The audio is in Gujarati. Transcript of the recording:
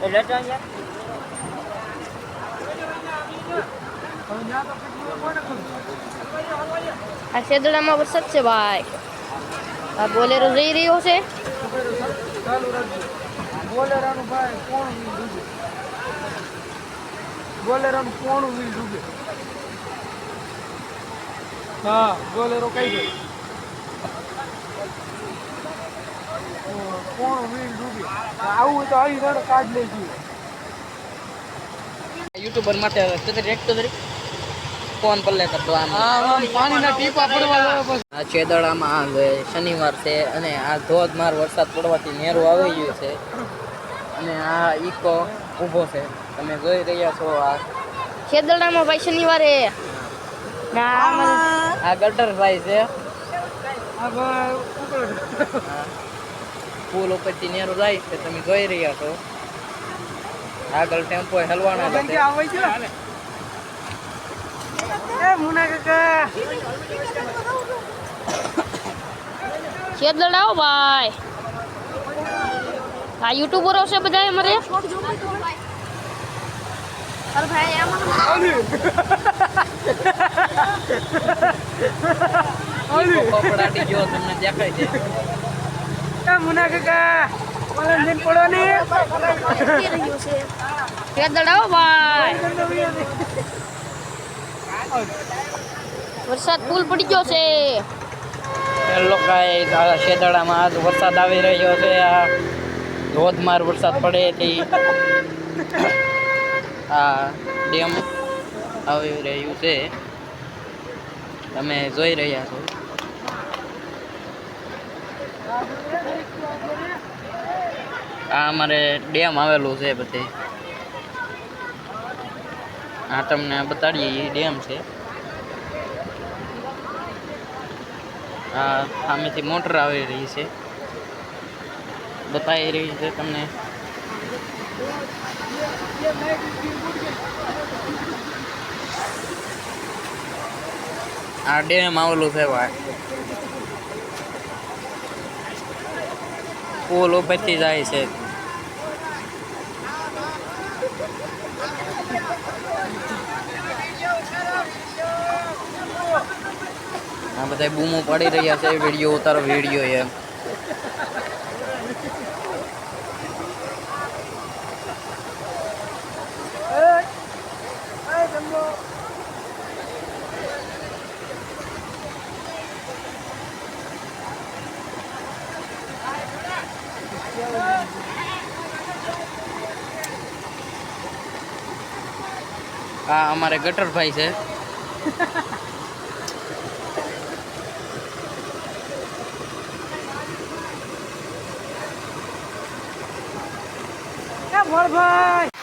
એટલે તો અહીંયા આ શેદડામાં વરસાદ છે ભાઈ આ બોલેરો જઈ રહ્યો છે ચાલુ રાખજો બોલેરાનું ભાઈ કોણ વીલ ડૂબે બોલેરાનું કોણ વીલ ડૂબે હા બોલેરો કઈ ગઈ કોણ વીલ ડૂબે આવું હોય તો આવી રડ લઈ લેજો યુટ્યુબર માટે તો એક તો તરી ફોન પર લેતા તો આમ. પાણીના ટીપા પડવા આ છેદડામાં હવે શનિવાર છે અને આ ધોધમાર વરસાદ પડવાથી નેરું આવી ગયું છે. અને આ ઈકો ઊભો છે. તમે જોઈ રહ્યા છો આ. શેદડામાં ભાઈ શનિવારે. ના આ ગટર ભાઈ છે. પુલ ઉપરથી નેરું જાય છે તમે જોઈ રહ્યા છો. આગળ ટેમ્પો હલવાના છે. કે છે? એ મુના કાકા. શેદડાઓ ભાઈ. આ યુટ્યુબરો છે બધા અમારે? અરે ભાઈ આમાં ઈકો કપડાટી જો તમને દેખાય છે. મુના કાકા? ઓલા દિન પડો ને શેદડાઓ ભાઈ. વરસાદ ફૂલ પડી ગયો છે. હેલો ગાઈસ આ શેદાળામાં આજ વરસાદ આવી રહ્યો છે. આ ધોધમાર વરસાદ પડે થી આ ડેમ આવી રહ્યું છે. તમે જોઈ રહ્યા છો. આ અમારે ડેમ આવેલું છે બધે. આ તમને બતાડીએ, એ ડેમ છે. આ સામેથી મોટર આવી રહી છે. બતાવી રહી છે તમને. આ ડેમ આવેલું છે ભાઈ. પુલ ઉપરથી જાય છે. આ બધા બૂમો પડી રહ્યા છે વીડિયો ઉતારો વીડિયો એમ. આ અમારે ગટરભાઈ છે. મોરભાઈ!